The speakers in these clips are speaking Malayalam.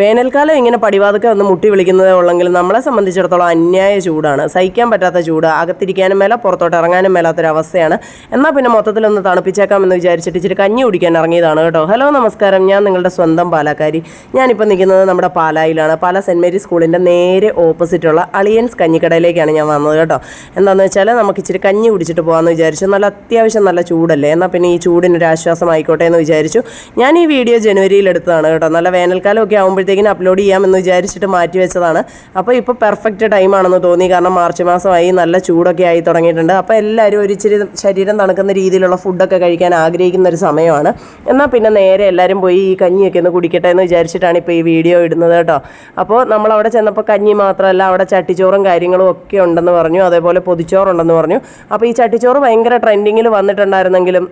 വേനൽക്കാലം ഇങ്ങനെ പടിവാതൊക്കെ വന്ന് മുട്ടി വിളിക്കുന്നതേ ഉള്ളെങ്കിൽ നമ്മളെ സംബന്ധിച്ചിടത്തോളം അന്യായ ചൂടാണ്. സഹിക്കാൻ പറ്റാത്ത ചൂട്. അകത്തിരിക്കാനും മേല പുറത്തോട്ട് ഇറങ്ങാനും മേലാത്തൊരവസ്ഥയാണ് എന്നാൽ പിന്നെ മൊത്തത്തിലൊന്ന് തണുപ്പിച്ചേക്കാം എന്ന് വിചാരിച്ചിട്ട് ഇച്ചിരി കഞ്ഞി കുടിക്കാൻ ഇറങ്ങിയതാണ് കേട്ടോ. ഹലോ നമസ്കാരം. ഞാൻ നിങ്ങളുടെ സ്വന്തം പാലക്കാരി. ഞാനിപ്പോൾ നിൽക്കുന്നത് നമ്മുടെ പാലായിലാണ്. പാല സെന്റ് മേരി സ്കൂളിന്റെ നേരെ ഓപ്പോസിറ്റുള്ള അളിയൻസ് കഞ്ഞിക്കടയിലേക്കാണ് ഞാൻ വന്നത് കേട്ടോ. എന്താണെന്ന് വെച്ചാൽ നമുക്ക് ഇച്ചിരി കഞ്ഞി കുടിച്ചിട്ട് പോകാമെന്ന് വിചാരിച്ചു. നല്ല അത്യാവശ്യം നല്ല ചൂടല്ലേ? എന്നാൽ പിന്നെ ഈ ചൂടിനൊരു ആശ്വാസമായിക്കോട്ടെ എന്ന് വിചാരിച്ചു. ഞാൻ ഈ വീഡിയോ ജനുവരിയിൽ എടുത്തതാണ് കേട്ടോ. നല്ല വേനൽക്കാലമൊക്കെ ആകുമ്പോഴത്തേക്കിന് അപ്ലോഡ് ചെയ്യാമെന്ന് വിചാരിച്ചിട്ട് മാറ്റി വെച്ചതാണ്. അപ്പോൾ ഇപ്പോൾ പെർഫെക്റ്റ് ടൈമാണെന്ന് തോന്നി. കാരണം മാർച്ച് മാസമായി നല്ല ചൂടൊക്കെ ആയി തുടങ്ങിയിട്ടുണ്ട്. അപ്പോൾ എല്ലാവരും ഒരു ഇച്ചിരി ശരീരം തണുക്കുന്ന രീതിയിലുള്ള ഫുഡൊക്കെ കഴിക്കാൻ ആഗ്രഹിക്കുന്ന ഒരു സമയമാണ്. എന്നാൽ പിന്നെ നേരെ എല്ലാവരും പോയി ഈ കഞ്ഞിയൊക്കെ ഒന്ന് കുടിക്കട്ടെ എന്ന് വിചാരിച്ചിട്ടാണ് ഇപ്പോൾ ഈ വീഡിയോ ഇടുന്നത് കേട്ടോ. അപ്പോൾ നമ്മൾ അവിടെ ചെന്നപ്പോൾ കഞ്ഞി മാത്രമല്ല അവിടെ ചട്ടിച്ചോറും കാര്യങ്ങളും ഒക്കെ ഉണ്ടെന്ന് പറഞ്ഞു. അതേപോലെ പൊതിച്ചോറുണ്ടെന്ന് പറഞ്ഞു. അപ്പോൾ ഈ ചട്ടിച്ചോറ് ഭയങ്കര ട്രെൻഡിങ്ങിൽ വന്നിട്ടുണ്ടായിരുന്നെങ്കിലും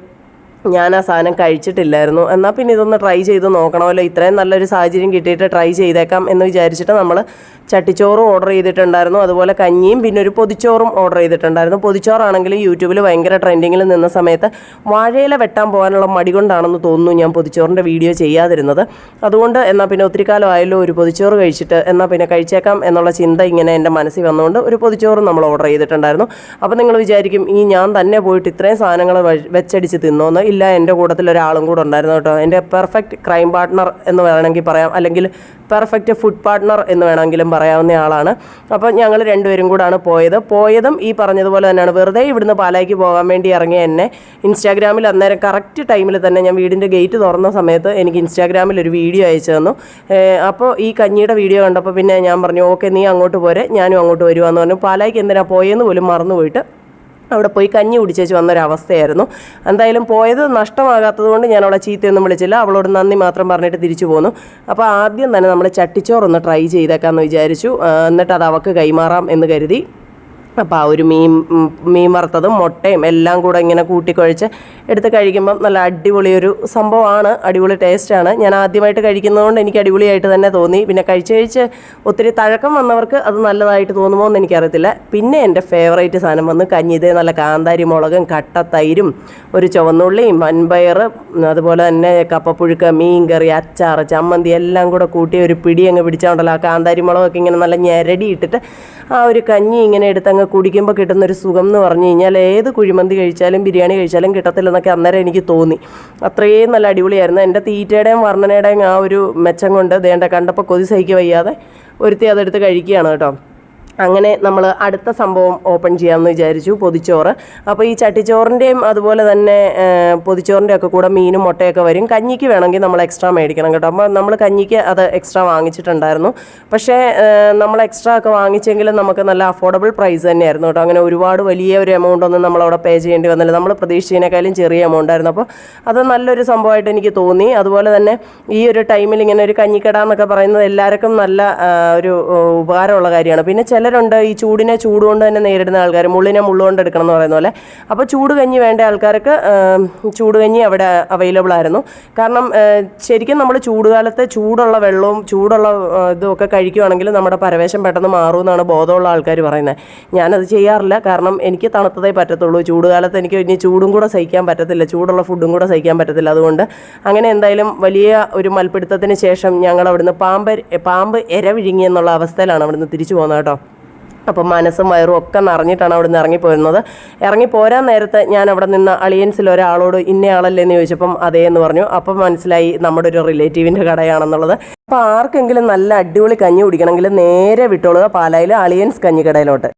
ഞാൻ ആ സാധനം കഴിച്ചിട്ടില്ലായിരുന്നു. എന്നാൽ പിന്നെ ഇതൊന്ന് ട്രൈ ചെയ്ത് നോക്കണമല്ലോ. ഇത്രയും നല്ലൊരു സാഹചര്യം കിട്ടിയിട്ട് ട്രൈ ചെയ്തേക്കാം എന്ന് വിചാരിച്ചിട്ട് നമ്മൾ ചട്ടിച്ചോറും ഓർഡർ ചെയ്തിട്ടുണ്ടായിരുന്നു. അതുപോലെ കഞ്ഞിയും പിന്നെ ഒരു പൊതിച്ചോറും ഓർഡർ ചെയ്തിട്ടുണ്ടായിരുന്നു. പൊതിച്ചോറാണെങ്കിൽ യൂട്യൂബിൽ ഭയങ്കര ട്രെൻഡിങ്ങിൽ നിന്ന സമയത്ത് വാഴയില വെട്ടാൻ പോകാനുള്ള മടി കൊണ്ടാണെന്ന് തോന്നുന്നു ഞാൻ പൊതിച്ചോറിന്റെ വീഡിയോ ചെയ്യാതിരുന്നത്. അതുകൊണ്ട് എന്നാൽ പിന്നെ ഒത്തിരി കാലമായല്ലോ ഒരു പൊതിച്ചോറ് കഴിച്ചിട്ട് എന്നാൽ പിന്നെ കഴിച്ചേക്കാം എന്നുള്ള ചിന്ത ഇങ്ങനെ എന്റെ മനസ്സിൽ വന്നുകൊണ്ട് ഒരു പൊതിച്ചോറും നമ്മൾ ഓർഡർ ചെയ്തിട്ടുണ്ടായിരുന്നു. അപ്പോൾ നിങ്ങൾ വിചാരിക്കും ഈ ഞാൻ തന്നെ പോയിട്ട് ഇത്രയും സാധനങ്ങൾ വെച്ചടിച്ച് തിന്നോന്ന്? ഇല്ല എന്റെ കൂട്ടത്തിൽ ഒരാളും കൂടെ ഉണ്ടായിരുന്നു കേട്ടോ. എന്റെ പെർഫെക്റ്റ് ക്രൈം പാർട്ട്ണർ എന്ന് വേണമെങ്കിൽ പറയാം. അല്ലെങ്കിൽ പെർഫെക്റ്റ് ഫുഡ് പാർട്ട്ണർ എന്ന് വേണമെങ്കിലും പറയാവുന്ന ആളാണ്. അപ്പോൾ ഞങ്ങൾ രണ്ടുപേരും കൂടാണ് പോയത്. പോയതും ഈ പറഞ്ഞതുപോലെ തന്നെയാണ്. വെറുതെ ഇവിടുന്ന് പാലായ്ക്ക് പോകാൻ വേണ്ടി ഇറങ്ങിയ എന്നെ ഇൻസ്റ്റാഗ്രാമിൽ അന്നേരം കറക്റ്റ് ടൈമിൽ തന്നെ ഞാൻ വീടിന്റെ ഗേറ്റ് തുറന്ന സമയത്ത് എനിക്ക് ഇൻസ്റ്റാഗ്രാമിൽ ഒരു വീഡിയോ അയച്ചു തന്നു. അപ്പോൾ ഈ കഞ്ഞിയുടെ വീഡിയോ കണ്ടപ്പോൾ പിന്നെ ഞാൻ പറഞ്ഞു ഓക്കെ നീ അങ്ങോട്ട് പോരെ. ഞാനും അങ്ങോട്ട് വരുവാന്ന് പറഞ്ഞു. പാലായ്ക്ക് എന്തിനാണ് പോയെന്ന് പോലും മറന്നു പോയിട്ട് അവിടെ പോയി കഞ്ഞി കുടിച്ചേച്ച് വന്നൊരവസ്ഥയായിരുന്നു. എന്തായാലും പോയത് നഷ്ടമാകാത്തത് കൊണ്ട് ഞാൻ അവളെ ചീത്തയൊന്നും വിളിച്ചില്ല. അവളോട് നന്ദി മാത്രം പറഞ്ഞിട്ട് തിരിച്ചു പോന്നു. അപ്പോൾ ആദ്യം തന്നെ നമ്മൾ ചട്ടിച്ചോറൊന്ന് ട്രൈ ചെയ്തേക്കാമെന്ന് വിചാരിച്ചു. എന്നിട്ട് അത് അവൾക്ക് കൈമാറാം എന്ന് കരുതി. അപ്പോൾ ആ ഒരു മീൻ മീൻ വറുത്തതും മുട്ടയും എല്ലാം കൂടെ ഇങ്ങനെ കൂട്ടിക്കുഴച്ച് എടുത്ത് കഴിക്കുമ്പം നല്ല അടിപൊളിയൊരു സംഭവമാണ്. അടിപൊളി ടേസ്റ്റാണ് ഞാൻ ആദ്യമായിട്ട് കഴിക്കുന്നതുകൊണ്ട് എനിക്ക് അടിപൊളിയായിട്ട് തന്നെ തോന്നി. പിന്നെ കഴിച്ച് കഴിച്ച് ഒത്തിരി തഴക്കം വന്നവർക്ക് അത് നല്ലതായിട്ട് തോന്നുമോ എന്ന് എനിക്കറിയത്തില്ല. പിന്നെ എന്റെ ഫേവറേറ്റ് സാധനം വന്ന് കഞ്ഞിത് നല്ല കാന്താരി മുളകും കട്ട തൈരും ഒരു ചുവന്നുള്ളിയും വൻപയർ അതുപോലെ തന്നെ കപ്പപ്പുഴുക്ക് മീൻ കറി അച്ചാർ ചമ്മന്തി എല്ലാം കൂടെ കൂട്ടി ഒരു പിടി അങ്ങ് പിടിച്ചാണ്ടല്ലോ ആ കാന്താരി മുളകൊക്കെ ഇങ്ങനെ നല്ല ഞെരടി ഇട്ടിട്ട് ആ ഒരു കഞ്ഞി ഇങ്ങനെ എടുത്തങ്ങ് കുടിക്കുമ്പോൾ കിട്ടുന്നൊരു സുഖം എന്ന് പറഞ്ഞു കഴിഞ്ഞാൽ ഏത് കുഴിമന്തി കഴിച്ചാലും ബിരിയാണി കഴിച്ചാലും കിട്ടത്തില്ലെന്നൊക്കെ അന്നേരം എനിക്ക് തോന്നി. അത്രയും നല്ല അടിപൊളിയായിരുന്നു. എന്റെ തീറ്റയുടെയും വർണനയുടെയും ആ ഒരു മെച്ചം കൊണ്ട് ദേണ്ട കണ്ടപ്പോൾ കൊതി സഹിക്കുക വയ്യാതെ ഒരുത്തി അതെടുത്ത് കഴിക്കുകയാണ് കേട്ടോ. അങ്ങനെ നമ്മൾ അടുത്ത സംഭവം ഓപ്പൺ ചെയ്യാമെന്ന് വിചാരിച്ചു പൊതിച്ചോറ്. അപ്പോൾ ഈ ചട്ടിച്ചോറിന്റെയും അതുപോലെ തന്നെ പൊതിച്ചോറിന്റെ ഒക്കെ കൂടെ മീനും മുട്ടയൊക്കെ വരും. കഞ്ഞിക്ക് വേണമെങ്കിൽ നമ്മൾ എക്സ്ട്രാ മേടിക്കണം കേട്ടോ. അപ്പോൾ നമ്മൾ കഞ്ഞിക്ക് അത് എക്സ്ട്രാ വാങ്ങിച്ചിട്ടുണ്ടായിരുന്നു. പക്ഷേ നമ്മൾ എക്സ്ട്രാ ഒക്കെ വാങ്ങിച്ചെങ്കിലും നമുക്ക് നല്ല അഫോർഡബിൾ പ്രൈസ് തന്നെയായിരുന്നു കേട്ടോ. അങ്ങനെ ഒരുപാട് വലിയ ഒരു എമൗണ്ട് ഒന്നും നമ്മളവിടെ പേ ചെയ്യേണ്ടി വന്നില്ല. നമ്മൾ പ്രതീക്ഷിച്ചതിനേക്കാളും ചെറിയ എമൗണ്ട് ആയിരുന്നു. അപ്പോൾ അത് നല്ലൊരു സംഭവമായിട്ട് എനിക്ക് തോന്നി. അതുപോലെ തന്നെ ഈ ഒരു ടൈമിൽ ഇങ്ങനെ ഒരു കഞ്ഞിക്കട എന്നൊക്കെ പറയുന്നത് എല്ലാവർക്കും നല്ല ഒരു ഉപകാരമുള്ള കാര്യമാണ്. പിന്നെ ചിലരുണ്ട് ഈ ചൂടിനെ ചൂട് കൊണ്ട് തന്നെ നേരിടുന്ന ആൾക്കാർ മുള്ളിനെ മുള്ളുകൊണ്ട് എടുക്കണം എന്ന് പറയുന്ന പോലെ. അപ്പോൾ ചൂട് കഞ്ഞി വേണ്ട ആൾക്കാർക്ക് ചൂട് കഞ്ഞി അവിടെ അവൈലബിൾ ആയിരുന്നു. കാരണം ശരിക്കും നമ്മൾ ചൂടുകാലത്ത് ചൂടുള്ള വെള്ളവും ചൂടുള്ള ഇതുമൊക്കെ കഴിക്കുകയാണെങ്കിൽ നമ്മുടെ പരവേശം പെട്ടെന്ന് മാറുമെന്നാണ് ബോധമുള്ള ആൾക്കാർ പറയുന്നത്. ഞാനത് ചെയ്യാറില്ല. കാരണം എനിക്ക് തണുത്തതേ പറ്റത്തുള്ളൂ. ചൂടുകാലത്ത് എനിക്ക് ഇനി ചൂടും കൂടെ സഹിക്കാൻ പറ്റത്തില്ല. ചൂടുള്ള ഫുഡും കൂടെ സഹിക്കാൻ പറ്റത്തില്ല. അതുകൊണ്ട് അങ്ങനെ എന്തായാലും വലിയ ഒരു മൽപ്പിടുത്തത്തിന് ശേഷം ഞങ്ങൾ അവിടുന്ന് പാമ്പ് പാമ്പ് എര വിഴുങ്ങി എന്നുള്ള അവസ്ഥയിലാണ് അവിടുന്ന് തിരിച്ചു പോകുന്നത് കേട്ടോ. അപ്പം മനസ്സും വയറും ഒക്കെ നിറഞ്ഞിട്ടാണ് അവിടെ നിന്ന് ഇറങ്ങി പോരാൻ നേരത്തെ ഞാൻ അവിടെ നിന്ന് അളിയൻസിൽ ഒരാളോട് ഇന്നയാളല്ലേ എന്ന് ചോദിച്ചപ്പം അതേ എന്ന് പറഞ്ഞു. അപ്പം മനസ്സിലായി നമ്മുടെ ഒരു റിലേറ്റീവിന്റെ കടയാണെന്നുള്ളത്. അപ്പോൾ ആർക്കെങ്കിലും നല്ല അടിപൊളി കഞ്ഞി കുടിക്കണമെങ്കിൽ നേരെ വിട്ടോളുക പാലായിൽ അളിയൻസ് കഞ്ഞിക്കടയിലോട്ട്.